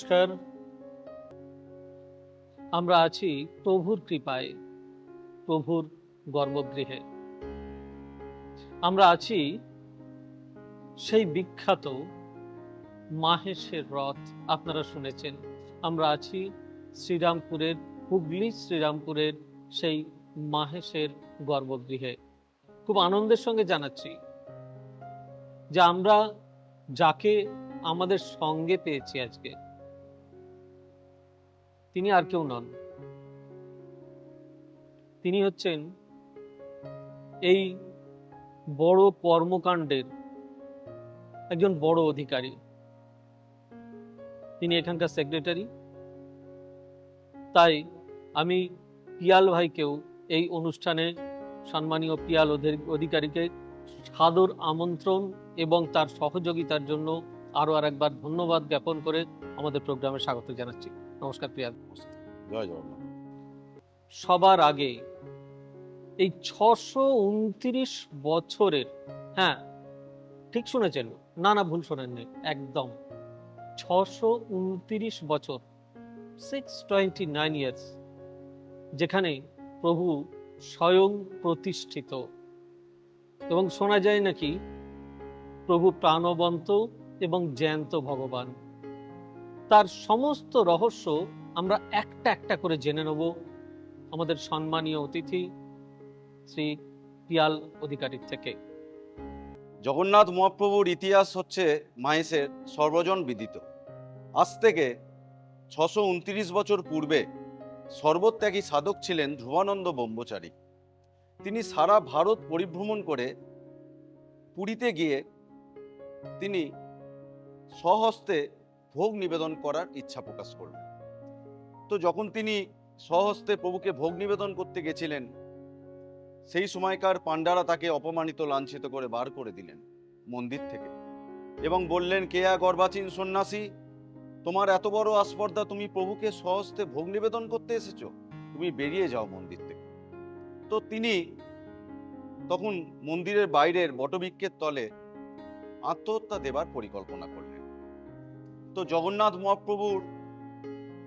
নমস্কার। আমরা আছি প্রভুর কৃপায়, প্রভুর গর্ভগৃহে। আমরা আছি সেই বিখ্যাত মাহেশের রথ, আপনারা শুনেছেন। আমরা আছি শ্রীরামপুরের, হুগলি শ্রীরামপুরের সেই মাহেশের গর্ভগৃহে। খুব আনন্দের সঙ্গে জানাচ্ছি যে আমরা যাকে আমাদের সঙ্গে পেয়েছি আজকে তিনি আর কেউ নন। তিনি হচ্ছেন এই বড় কর্মকাণ্ডের একজন বড় অধিকারী। তিনি এখানকার সেক্রেটারি তাই আমি পিয়াল ভাইকেও এই অনুষ্ঠানে সম্মানীয় পিয়াল অধি- অধিকারীকে সাদর আমন্ত্রণ এবং তার সহযোগিতার জন্য আরও আর একবার ধন্যবাদ জ্ঞাপন করে আমাদের প্রোগ্রামে স্বাগত জানাচ্ছি। নমস্কার প্রিয়া জয় জগন্নাথ। সবার আগে এই ছশো উনত্রিশ বছরের হ্যাঁ ঠিক শুনেছেন? না না ভুল শোনেননি একদম। ছশো উনত্রিশ বছর সিক্স টোয়েন্টি নাইন ইয়ার্স যেখানে প্রভু স্বয়ং প্রতিষ্ঠিত। এবং শোনা যায় নাকি প্রভু প্রাণবন্ত এবং জ্যান্ত ভগবান। তার সমস্ত রহস্য আমরা একটা একটা করে জেনে নেব। আমাদের সম্মানীয় অতিথি শ্রী পিয়াল অধিকারীর থেকে। জগন্নাথ মহাপ্রভুর ইতিহাস হচ্ছে মাহেশের সর্বজন বিদিত। আজ থেকে ছশো উনত্রিশ বছর পূর্বে সর্বত্যাগী সাধক ছিলেন ধ্রুবানন্দ ব্রহ্মচারী। তিনি সারা ভারত পরিভ্রমণ করে পুরীতে গিয়ে তিনি স্বহস্তে ভোগ নিবেদন করার ইচ্ছা প্রকাশ করলেন তো যখন তিনি স্বহস্তে প্রভুকে ভোগ নিবেদন করতে গেছিলেন, সেই সময়কার পাণ্ডারা তাকে অপমানিত, লাঞ্ছিত করে বার করে দিলেন মন্দির থেকে এবং বললেন কেয়া গর্বাচীন সন্ন্যাসী? তোমার এত বড় আস্পর্ধা, তুমি প্রভুকে সহস্তে ভোগ নিবেদন করতে এসেছ? তুমি বেরিয়ে যাও মন্দির থেকে। তো তিনি তখন মন্দিরের বাইরের বটবৃক্ষের তলে আত্মহত্যা দেবার পরিকল্পনা করলেন। তো জগন্নাথ মহাপ্রভুর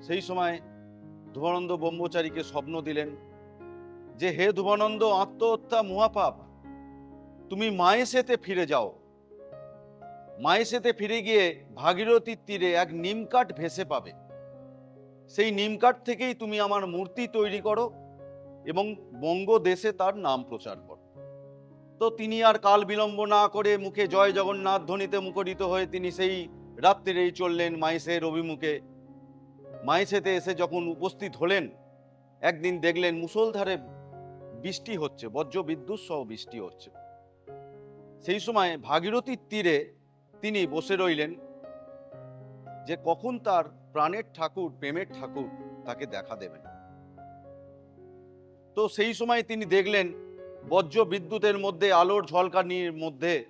সেই সময় ধুবানন্দ ব্রহ্মচারীকে স্বপ্ন দিলেন যে, হে ধুমানন্দ আত্মহত্যা মহাপাপ। তুমি মায়েসেতে ফিরে যাও। মায়েসেতে ফিরে গিয়ে ভাগীরথীর তীরে এক নিমকাঠ ভেসে পাবে। সেই নিমকাঠ থেকেই তুমি আমার মূর্তি তৈরি করো এবং বঙ্গ দেশে তার নাম প্রচার করো। তো তিনি আর কাল বিলম্ব না করে মুখে জয় জগন্নাথ ধ্বনিতে মুখরিত হয়ে তিনি সেই রাত্রিরেই চললেন মাইসের অভিমুখে। মাইসেতে এসে যখন উপস্থিত হলেন, একদিন দেখলেন মুষলধারে বৃষ্টি হচ্ছে, বজ্র বিদ্যুৎ সহ বৃষ্টি হচ্ছে। সেই সময় ভাগীরথীর তীরে তিনি বসে রইলেন যে কখন তার প্রাণের ঠাকুর, প্রেমের ঠাকুর তাকে দেখা দেবেন। তো সেই সময় তিনি দেখলেন বজ্র বিদ্যুতের মধ্যে আলোর ঝলকানির মধ্যে,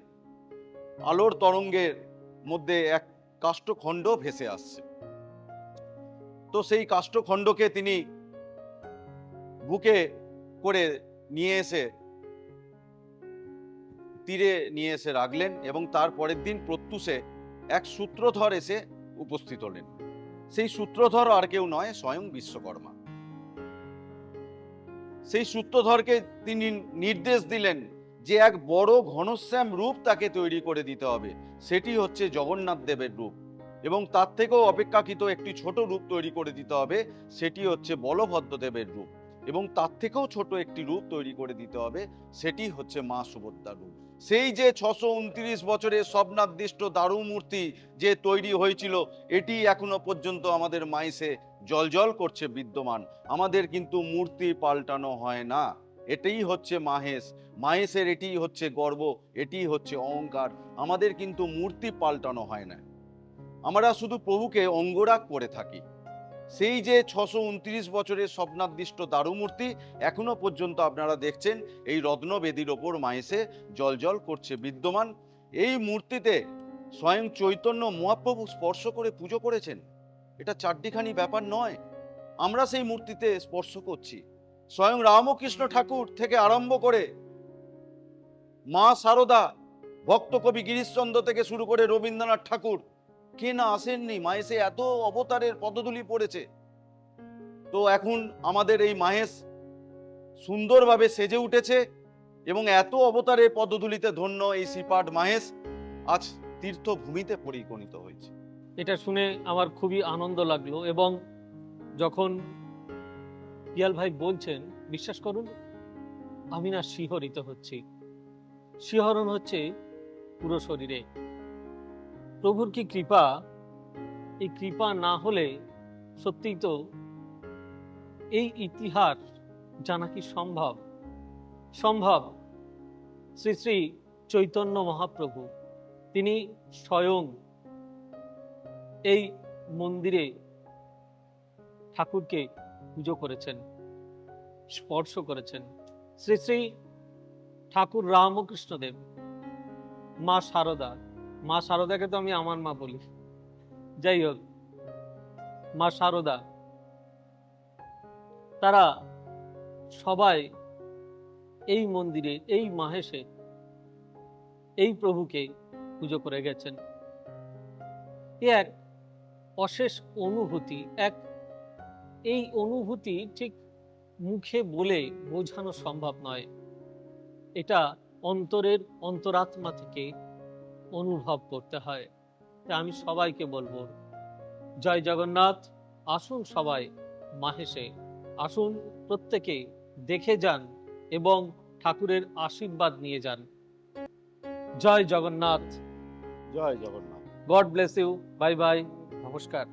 আলোর তরঙ্গের মধ্যে এক কাষ্ঠখণ্ড ভেসে আসছে। তো সেই কাষ্ঠখণ্ডকে তিনি বুকে করে নিয়ে এসে, তীরে নিয়ে এসে রাখলেন এবং তার পরের দিন প্রত্যুষে এক সূত্রধর এসে উপস্থিত হলেন। সেই সূত্রধর আর কেউ নয়, স্বয়ং বিশ্বকর্মা। সেই সূত্রধরকে তিনি নির্দেশ দিলেন যে এক বড় ঘনশ্যাম রূপ তাকে তৈরি করে দিতে হবে। সেটি হচ্ছে জগন্নাথ দেবের রূপ। এবং তার থেকেও অপেক্ষাকৃত একটি ছোট রূপ তৈরি করে দিতে হবে, সেটি হচ্ছে বলভদ্রদেবের রূপ। এবং তার থেকেও ছোট একটি রূপ তৈরি করে দিতে হবে, সেটি হচ্ছে মা সুভদ্রার রূপ। সেই যে ছশো উনত্রিশ বছরের স্বপ্নাদিষ্ট দারু মূর্তি যে তৈরি হয়েছিল, এটি এখনও পর্যন্ত আমাদের মাইসে জলজল করছে বিদ্যমান। আমাদের কিন্তু মূর্তি পাল্টানো হয় না। এটাই হচ্ছে মাহেশ। মাহেশের এটিই হচ্ছে গর্ব, এটিই হচ্ছে অহংকার। আমাদের কিন্তু মূর্তি পাল্টানো হয় না। আমরা শুধু প্রভুকে অঙ্গরাগ করে থাকি। সেই যে ছশো উনত্রিশ বছরের স্বপ্নাদিষ্ট দারুমূর্তি এখনও পর্যন্ত আপনারা দেখছেন, এই রত্নবেদির ওপর মায়েসে জলজল করছে বিদ্যমান। এই মূর্তিতে স্বয়ং চৈতন্য মহাপ্রভু স্পর্শ করে পুজো করেছেন। এটা চারটিখানি ব্যাপার নয়। আমরা সেই মূর্তিতে স্পর্শ করছি। স্বয়ং রামকৃষ্ণ ঠাকুর থেকে আরম্ভ করে মা সারদা, ভক্ত কবি গিরিশচন্দ্র থেকে শুরু করে রবীন্দ্রনাথ ঠাকুর কে না আসেননি? মাহেশে এত অবতারের পদধূলি পড়েছে। তো এখন আমাদের এই মাহেশ সুন্দরভাবে সেজে উঠেছে এবং এত অবতারের পদধূলিতে ধন্য এই শ্রীপাঠ মাহেশ আজ তীর্থভূমিতে পরিগণিত হয়েছে। এটা শুনে আমার খুবই আনন্দ লাগল এবং যখন পিয়াল ভাই বলছেন, বিশ্বাস করুন, আমি না শিহরিত হচ্ছি। শিহরণ হচ্ছে পুরো শরীরে। প্রভুর কি কৃপা? এই কৃপা না হলে সত্যিই তো এই ইতিহাস জানা কি সম্ভব? সম্ভব। শ্রী শ্রী চৈতন্য মহাপ্রভু, তিনি স্বয়ং এই মন্দিরে ঠাকুরকে পুজো করেছেন, স্পর্শ করেছেন। শ্রী শ্রী ঠাকুর রামকৃষ্ণদেব, মা সারদা মা সারদাকে তো আমি আমার মা বলি। যাই হোক, মা সারদা, তারা সবাই এই মন্দিরে, এই মাহেশে, এই প্রভুকে পুজো করে গেছেন। এক অশেষ অনুভূতি, এক এই অনুভূতি ঠিক মুখে বলে বোঝানো সম্ভব নয়। এটা অন্তরের অন্তরাত্মা থেকে অনুভব করতে হয়। তা আমি সবাইকে বলব জয় জগন্নাথ আসুন সবাই মাহেশে আসুন প্রত্যেকে দেখে যান এবং ঠাকুরের আশীর্বাদ নিয়ে যান। জয় জগন্নাথ। জয় Jagannath. God bless you bye bye. নমস্কার।